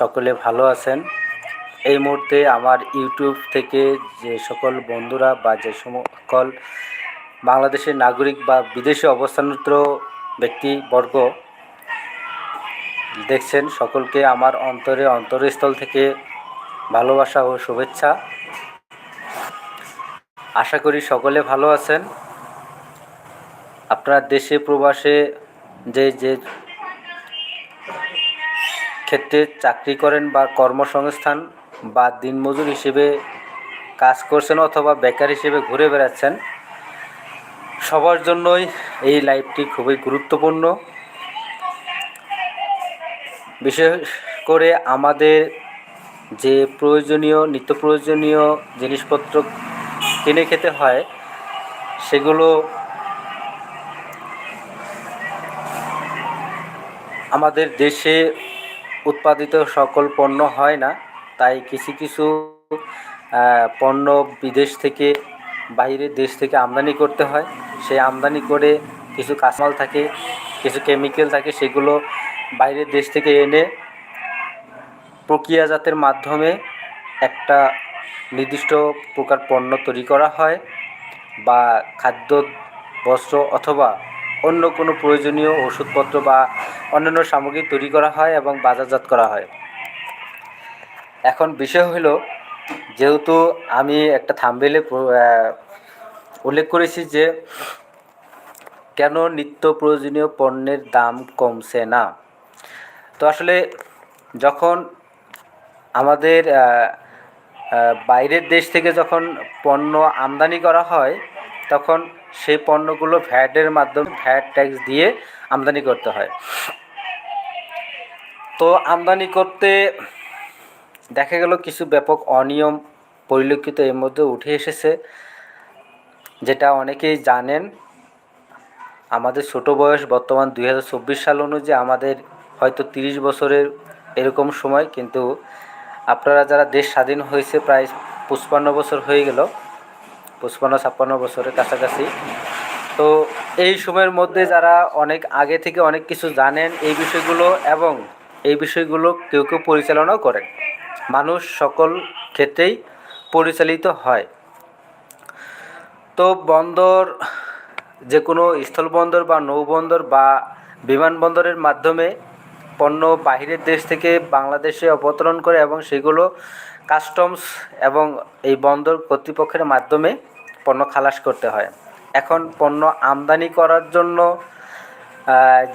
সকলে ভালো আছেন। এই মুহূর্তে আমার ইউটিউব থেকে যে সকল বন্ধুরা বা যে সকল বাংলাদেশের নাগরিক বা বিদেশে অবস্থানরত ব্যক্তিবর্গ দেখছেন, সকলকে আমার অন্তরে অন্তরস্থল থেকে ভালোবাসা ও শুভেচ্ছা। আশা করি সকলে ভালো আছেন। আপনার দেশে, প্রবাসে যে যে ক্ষেত্রে চাকরি করেন বা কর্মসংস্থান বা দিনমজুর হিসেবে কাজ করছেন অথবা বেকার হিসেবে ঘুরে বেড়াচ্ছেন, সবার জন্যই এই লাইভটি খুবই গুরুত্বপূর্ণ। বিশেষ করে আমাদের যে প্রয়োজনীয়, নিত্য প্রয়োজনীয় জিনিসপত্র কিনে খেতে হয়, সেগুলো আমাদের দেশে উৎপাদিত সকল পণ্য হয় না, তাই কিছু কিছু পণ্য বিদেশ থেকে বাইরের দেশ থেকে আমদানি করতে হয়। সেই আমদানি করে কিছু কাঁচামাল থাকে, কিছু কেমিক্যাল থাকে, সেগুলো বাইরের দেশ থেকে এনে প্রক্রিয়াজাতের মাধ্যমে একটা নির্দিষ্ট প্রকার পণ্য তৈরি করা হয় বা খাদ্য, বস্ত্র অথবা অন্য কোনো প্রয়োজনীয় ওষুধপত্র বা অন্যান্য সামগ্রী তৈরি করা হয় এবং বাজারজাত করা হয়। এখন বিষয় হলো, যেহেতু আমি একটা থাম্বেলে উল্লেখ করেছি যে কেন নিত্য প্রয়োজনীয় পণ্যের দাম কমছে না। তো আসলে যখন আমাদের বাইরের দেশ থেকে যখন পণ্য আমদানি করা হয়, তখন সেই পণ্যগুলো ভ্যাটের মাধ্যমে ভ্যাট ট্যাক্স দিয়ে আমদানি করতে হয়। তো আমদানি করতে দেখা গেল কিছু ব্যাপক অনিয়ম পরিলক্ষিত এর মধ্যে উঠে এসেছে। যেটা অনেকেই জানেন, আমাদের ছোট বয়স বর্তমান দুই হাজার চব্বিশ সাল অনুযায়ী আমাদের হয়তো তিরিশ বছরের এরকম সময়, কিন্তু আপনারা যারা দেশ স্বাধীন হয়েছে প্রায় পঁচপান্ন বছর হয়ে গেল পঁচপান্ন, ছাপ্পান্ন বছরের কাছাকাছি। তো এই সময়ের মধ্যে যারা অনেক আগে থেকে অনেক কিছু জানেন এই বিষয়গুলো এবং এই বিষয়গুলো কেউ কেউ পরিচালনাও করেন। মানুষ সকল ক্ষেত্রেই পরিচালিত হয়। তো বন্দর যে কোনো স্থলবন্দর বা নৌবন্দর বা বিমানবন্দরের মাধ্যমে পণ্য বাহিরের দেশ থেকে বাংলাদেশে অবতরণ করে এবং সেগুলো কাস্টমস এবং এই বন্দর কর্তৃপক্ষের মাধ্যমে পণ্য খালাস করতে হয়। এখন পণ্য আমদানি করার জন্য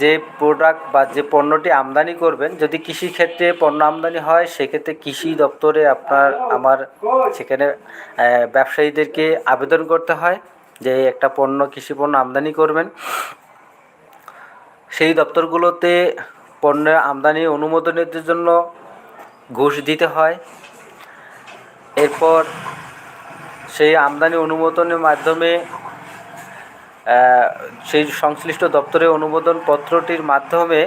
যে প্রোডাক্ট বা যে পণ্যটি আমদানি করবেন, যদি কৃষি ক্ষেত্রে পণ্য আমদানি হয়, সেক্ষেত্রে কৃষি দপ্তরে আপনার, আমার সেখানে ব্যবসায়ীদেরকে আবেদন করতে হয় যে একটা পণ্য, কৃষি পণ্য আমদানি করবেন। সেই দপ্তরগুলোতে পণ্যের আমদানি অনুমোদনের জন্য ঘুষ দিতে হয়। এরপর সেই আমদানি অনুমোদনের মাধ্যমে সেই সংশ্লিষ্ট দপ্তরের অনুমোদন পত্রটির মাধ্যমে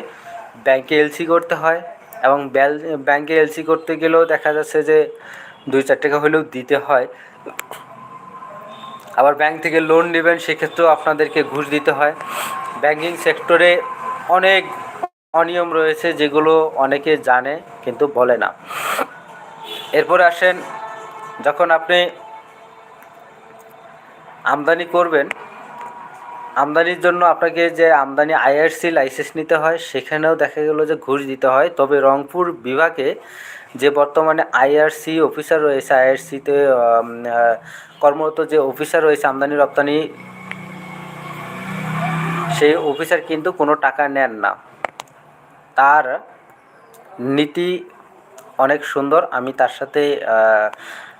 ব্যাংকে এলসি করতে হয় এবং ব্যাংকে এলসি করতে গেলেও দেখা যাচ্ছে যে দুই চার টাকা হলেও দিতে হয়। আবার ব্যাংক থেকে লোন নেবেন, সেক্ষেত্রেও আপনাদেরকে ঘুষ দিতে হয়। ব্যাংকিং সেক্টরে অনেক অনিয়ম রয়েছে যেগুলো অনেকে জানে কিন্তু বলে না। এরপর আসেন যখন আপনি আমদানি করবেন, আমদানির জন্য আপনাকে যে আমদানি আইআরসি লাইসেন্স নিতে হয়, সেখানেও দেখা গেল যে ঘুষ দিতে হয়। তবে রংপুর বিভাগে যে বর্তমানে আইআরসি অফিসার রয়েছে, আইআরসিতে কর্মরত যে অফিসার রয়েছে আমদানি রপ্তানি, সেই অফিসার কিন্তু কোনো টাকা নেন না। তার নীতি অনেক সুন্দর। আমি তার সাথে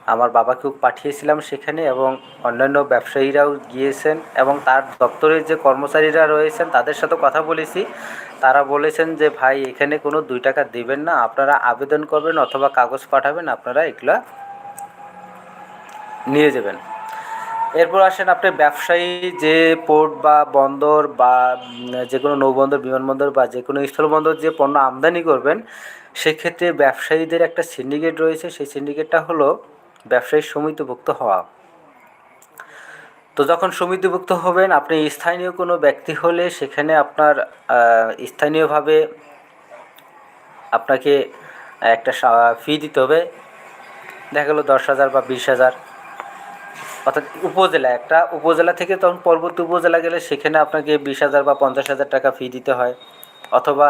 আমার বাবাকেও পাঠিয়েছিলাম সেখানে এবং অন্যান্য ব্যবসায়ীরাও গিয়েছেন এবং তার দপ্তরের যে কর্মচারীরা রয়েছেন তাদের সাথে কথা বলেছি। তারা বলেছেন যে, ভাই, এখানে কোনো দুই টাকা দেবেন না। আপনারা আবেদন করবেন অথবা কাগজ পাঠাবেন, আপনারা এগুলা নিয়ে যাবেন। এরপর আসেন আপনি ব্যবসায়ী যে পোর্ট বা বন্দর বা যে কোনো নৌবন্দর, বিমানবন্দর বা যে কোনো স্থলবন্দর যে পণ্য আমদানি করবেন, সেক্ষেত্রে ব্যবসায়ীদের একটা সিন্ডিকেট রয়েছে। সেই সিন্ডিকেটটা হলো ব্যবসায়ী সমিতিভুক্ত হওয়া। তো যখন সমিতিভুক্ত হবেন, আপনি স্থানীয় কোনো ব্যক্তি হলে সেখানে আপনার স্থানীয়ভাবে আপনাকে একটা ফি দিতে হবে। দেখা গেলো দশ হাজার বা বিশ হাজার। অর্থাৎ উপজেলা, একটা উপজেলা থেকে তখন পরবর্তী উপজেলা গেলে সেখানে আপনাকে বিশ হাজার বা পঞ্চাশ হাজার টাকা ফি দিতে হয়। অথবা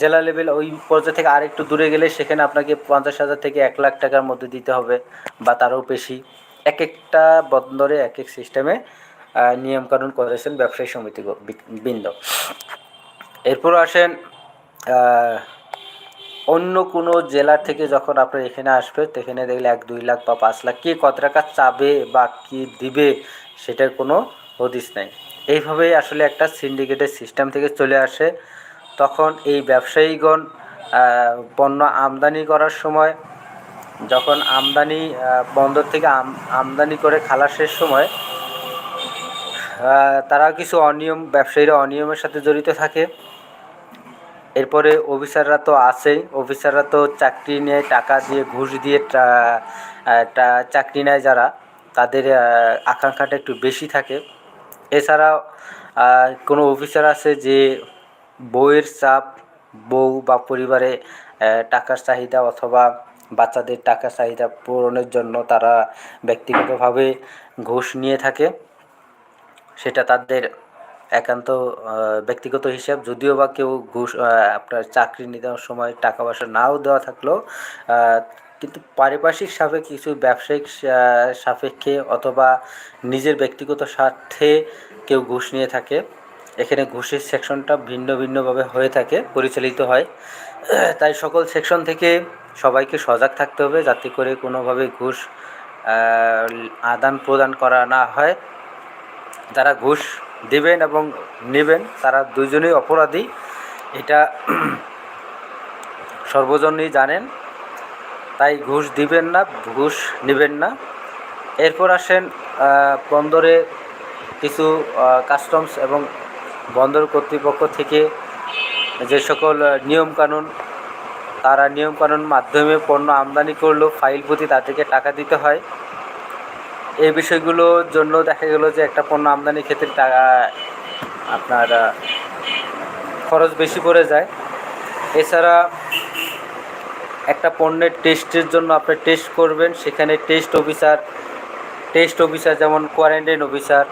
জেলা লেভেল ওই পর্যায়ে থেকে আরেকটু দূরে গেলে সেখানে আপনাকে পঞ্চাশ হাজার থেকে এক লাখ টাকার মধ্যে দিতে হবে বা তারও বেশি। এক একটা বন্দরে এক এক সিস্টেমে নিয়মকানুন করেছেন ব্যবসায়ী সমিতি বৃন্দ। এরপর আসেন অন্য কোনো জেলা থেকে যখন আপনার এখানে আসবে, সেখানে দেখলে এক, দুই লাখ বা পাঁচ লাখ কে কত টাকা চাবে বা কী দিবে সেটার কোনো হদিস নাই। এইভাবেই আসলে একটা সিন্ডিকেটের সিস্টেম থেকে চলে আসে। তখন এই ব্যবসায়ীগণ পণ্য আমদানি করার সময় যখন আমদানি বন্দর থেকে আম- আমদানি করে খালাসের সময় তারা কিছু অনিয়ম ব্যবসায়ীরা অনিয়মের সাথে জড়িত থাকে। এরপরে অফিসাররা তো আছেই। অফিসাররা তো চাকরি নিয়ে টাকা দিয়ে ঘুষ দিয়ে চাকরি নেয় যারা তাদের আকাঙ্ক্ষাটা একটু বেশি থাকে। এছাড়াও আহ, কোনো অফিসার আছে যে বউয়ের চাপ, বউ বা পরিবারে টাকার চাহিদা অথবা বাচ্চাদের টাকার চাহিদা পূরণের জন্য তারা ব্যক্তিগতভাবে ঘুষ নিয়ে থাকে। সেটা তাদের একান্ত ব্যক্তিগত হিসাব। যদিও বা কেউ ঘুষ আপনার চাকরি নেওয়ার সময় টাকা পয়সা নাও দেওয়া থাকলেও কিন্তু পারিপার্শ্বিক সাপেক্ষে কিছু ব্যবসায়িক সাপেক্ষে অথবা নিজের ব্যক্তিগত স্বার্থে কেউ ঘুষ নিয়ে থাকে। এখানে ঘুষের সেকশনটা ভিন্ন ভিন্নভাবে হয়ে থাকে, পরিচালিত হয়। তাই সকল সেকশন থেকে সবাইকে সজাগ থাকতে হবে যাতে করে কোনোভাবে ঘুষ আদান প্রদান করা না হয়। যারা ঘুষ দেবেন এবং নেবেন, তারা দুজনেই অপরাধী। এটা সর্বজনই জানেন। তাই ঘুষ দিবেন না, ঘুষ নেবেন না। এরপর আসেন বন্দরে কিছু কাস্টমস এবং বন্দর কর্তৃপক্ষ থেকে যে সকল নিয়মকানুন, তারা নিয়মকানুন মাধ্যমে পণ্য আমদানি করলেও ফাইল প্রতি তাদেরকে টাকা দিতে হয়। এই বিষয়গুলোর জন্য দেখা গেল যে একটা পণ্য আমদানির ক্ষেত্রে টাকা আপনার খরচ বেশি পড়ে যায়। এছাড়া একটা পণ্যের টেস্টের জন্য আপনি টেস্ট করবেন, সেখানে টেস্ট অফিসার টেস্ট অফিসার যেমন কোয়ারেন্টাইন অফিসার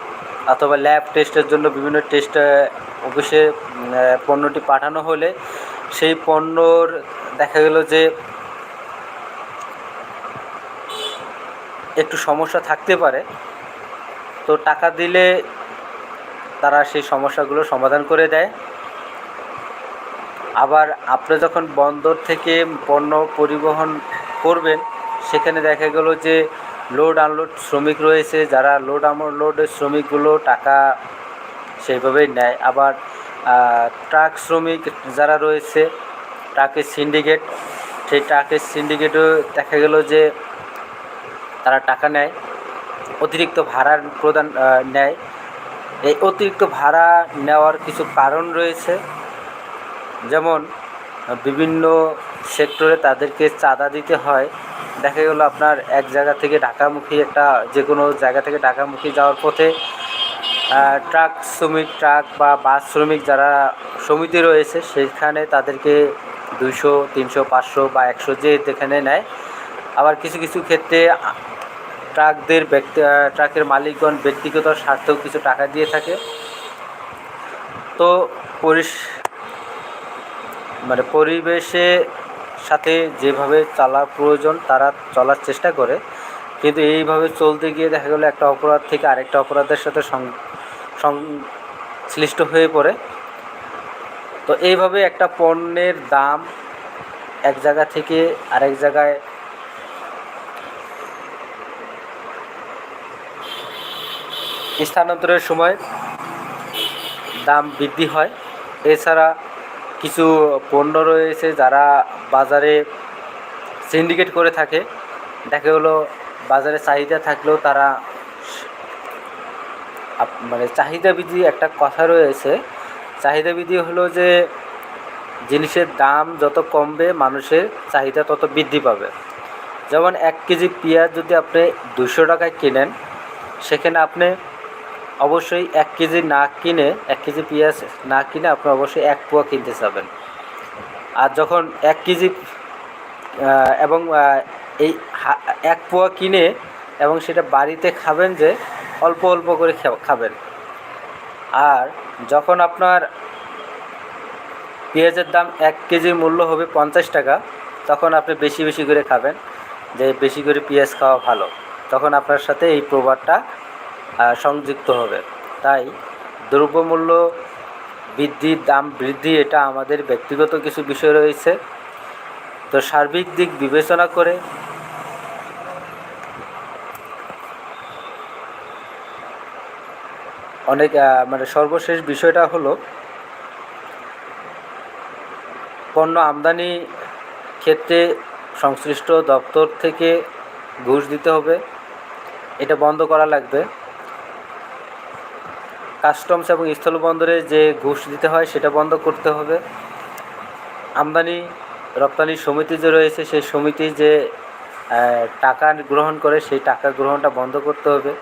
অথবা ল্যাব টেস্টের জন্য বিভিন্ন টেস্ট অফিসে পণ্যটি পাঠানো হলে সেই পণ্যর দেখা গেল যে একটু সমস্যা থাকতে পারে। তো টাকা দিলে তারা সেই সমস্যাগুলো সমাধান করে দেয়। আবার আপনি যখন বন্দর থেকে পণ্য পরিবহন করবেন, সেখানে দেখা গেল যে লোড আনলোড শ্রমিক রয়েছে, যারা লোড আনলোডের শ্রমিকগুলো টাকা সেইভাবেই নেয়। আবার ট্রাক শ্রমিক যারা রয়েছে ট্রাকের সিন্ডিকেট সেই ট্রাকের সিন্ডিকেটও দেখা গেল যে তারা টাকা নেয়, অতিরিক্ত ভাড়া প্রদান নেয়। এই অতিরিক্ত ভাড়া নেওয়ার কিছু কারণ রয়েছে। যেমন, বিভিন্ন সেক্টরে তাদেরকে চাঁদা দিতে হয়। দেখা গেলো আপনার এক জায়গা থেকে ঢাকামুখী একটা যে কোনো জায়গা থেকে ঢাকামুখী যাওয়ার পথে ট্রাক শ্রমিক, ট্রাক বা বাস শ্রমিক যারা সমিতি রয়েছে, সেখানে তাদেরকে দুইশো, তিনশো, পাঁচশো বা একশো যে যেখানে নেয়। আবার কিছু কিছু ক্ষেত্রে ট্রাকদের ব্যক্তি ট্রাকের মালিকগণ ব্যক্তিগত স্বার্থেও কিছু টাকা দিয়ে থাকে। তো পরিস মানে পরিবেশে সাথে যেভাবে চলা প্রয়োজন, তারা চলার চেষ্টা করে। কিন্তু এইভাবে চলতে গিয়ে দেখা গেলো একটা অপরাধ থেকে আরেকটা অপরাধের সাথে সংশ্লিষ্ট হয়ে পড়ে। তো এইভাবে একটা পণ্যের দাম এক জায়গা থেকে আরেক জায়গায় স্থানান্তরের সময় দাম বৃদ্ধি হয়। এছাড়া কিছু পণ্য রয়েছে যারা বাজারে সিন্ডিকেট করে থাকে। দেখা হলো বাজারে চাহিদা থাকলেও তারা মানে চাহিদা বিধি একটা কথা রয়েছে। চাহিদা বিধি হলো যে জিনিসের দাম যত কমবে মানুষের চাহিদা তত বৃদ্ধি পাবে। যেমন এক কেজি পেঁয়াজ যদি আপনি দুশো টাকায় কেনেন, সেখানে আপনি অবশ্যই এক কেজি না কিনে, এক কেজি পেঁয়াজ না কিনে আপনি অবশ্যই এক পোয়া কিনতে চাবেন আর যখন এক কেজি এবং এই এক পোয়া কিনে এবং সেটা বাড়িতে খাবেন যে অল্প অল্প করে খাবেন। আর যখন আপনার পেঁয়াজের দাম এক কেজি মূল্য হবে পঞ্চাশ টাকা, তখন আপনি বেশি বেশি করে খাবেন, যে বেশি করে পেঁয়াজ খাওয়া ভালো। তখন আপনার সাথে এই প্রবাদটা সংযুক্ত হবে। তাই দ্রব্যমূল্য বৃদ্ধি, দাম বৃদ্ধি, এটা আমাদের ব্যক্তিগত কিছু বিষয় রয়েছে। তো সার্বিক দিক বিবেচনা করে অনেক মানে সর্বশেষ বিষয়টা হলো, পণ্য আমদানি ক্ষেত্রে সংশ্লিষ্ট দপ্তর থেকে ঘুষ দিতে হবে। এটা বন্ধ করা লাগবে। কাস্টমস এবং স্থলবন্দরে যে ঘুষ দিতে হয় সেটা বন্ধ করতে হবে। আমদানি, রপ্তানি সমিতি যে রয়েছে, সেই সমিতি যে টাকা গ্রহণ করে, সেই টাকা গ্রহণটা বন্ধ করতে হবে।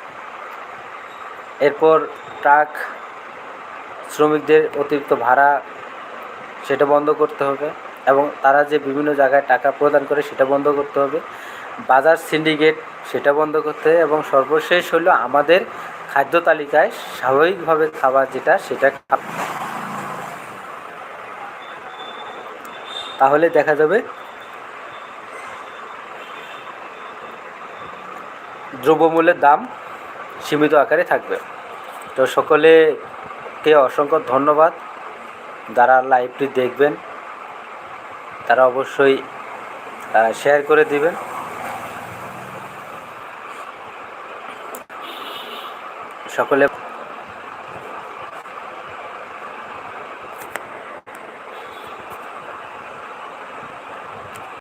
এরপর ট্রাক শ্রমিকদের অতিরিক্ত ভাড়া সেটা বন্ধ করতে হবে এবং তারা যে বিভিন্ন জায়গায় টাকা প্রদান করে সেটা বন্ধ করতে হবে। বাজার সিন্ডিকেট সেটা বন্ধ করতে হবে এবং সর্বশেষ হলো আমাদের খাদ্য তালিকায় স্বাভাবিকভাবে খাবার যেটা, সেটা খা- তাহলে দেখা যাবে দ্রব্যমূল্যের দাম সীমিত আকারে থাকবে। তো সকলেকে অসংখ্য ধন্যবাদ। যারা লাইভটি দেখবেন, তারা অবশ্যই শেয়ার করে দিবেন। সকলে